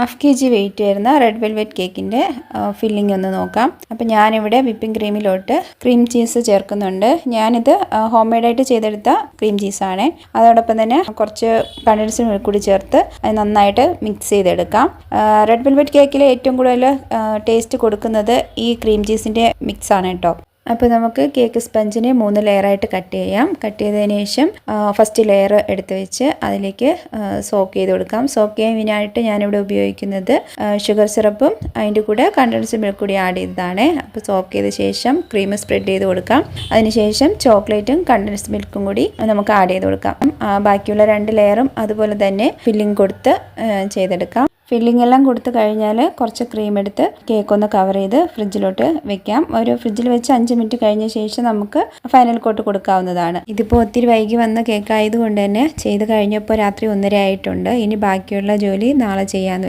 Half K G weight വരുന്ന red velvet കേക്കിന്റെ filling ഒന്ന് നോക്കാം. അപ്പോൾ ഞാനിവിടെ വിപ്പിംഗ് ക്രീമിലോട്ട് ക്രീം ചീസ് ചേർക്കുന്നുണ്ട്. ഞാനിത് ഹോം മെയ്ഡായിട്ട് ചെയ്തെടുത്ത ക്രീം ചീസാണ് അതോടൊപ്പം തന്നെ കുറച്ച് കണ്ടൻസ് കൂടി ചേർത്ത് അത് നന്നായിട്ട് മിക്സ് ചെയ്തെടുക്കാം. റെഡ് വെൽവെറ്റ് കേക്കിൽ ഏറ്റവും കൂടുതൽ ടേസ്റ്റ് കൊടുക്കുന്നത് ഈ ക്രീം ചീസിന്റെ മിക്സാണ് കേട്ടോ അപ്പോൾ നമുക്ക് കേക്ക് സ്പഞ്ചിനെ മൂന്ന് ലെയറായിട്ട് കട്ട് ചെയ്യാം. കട്ട് ചെയ്തതിന് ശേഷം ഫസ്റ്റ് ലെയർ എടുത്ത് വെച്ച് അതിലേക്ക് സോക്ക് ചെയ്ത് കൊടുക്കാം. സോക്ക് ചെയ്യാനായിട്ട് ഞാനിവിടെ ഉപയോഗിക്കുന്നത് ഷുഗർ സിറപ്പും അതിന്റെ കൂടെ കണ്ടൻസ് മിൽക്ക് കൂടി ആഡ് ചെയ്തതാണ്. അപ്പോൾ സോക്ക് ചെയ്ത ശേഷം ക്രീം സ്പ്രെഡ് ചെയ്ത് കൊടുക്കാം. അതിനുശേഷം ചോക്ലേറ്റും കണ്ടൻസ് മിൽക്കും കൂടി നമുക്ക് ആഡ് ചെയ്ത് കൊടുക്കാം. ബാക്കിയുള്ള രണ്ട് ലെയറും അതുപോലെ തന്നെ ഫില്ലിംഗ് കൊടുത്ത് ചെയ്തെടുക്കാം. ഫില്ലിംഗ് എല്ലാം കൊടുത്തു കഴിഞ്ഞാൽ കുറച്ച് ക്രീം എടുത്ത് കേക്ക് ഒന്ന് കവർ ചെയ്ത് ഫ്രിഡ്ജിലോട്ട് വെക്കാം. ഒരു ഫ്രിഡ്ജിൽ വെച്ച് അഞ്ച് മിനിറ്റ് കഴിഞ്ഞ ശേഷം നമുക്ക് ഫൈനൽ കോട്ട് കൊടുക്കാവുന്നതാണ്. ഇതിപ്പോൾ ഒത്തിരി വൈകി വന്ന കേക്ക് ആയതുകൊണ്ട് തന്നെ ചെയ്ത് കഴിഞ്ഞപ്പോൾ രാത്രി ഒന്നര ആയിട്ടുണ്ട്. ഇനി ബാക്കിയുള്ള ജോലി നാളെ ചെയ്യാമെന്ന്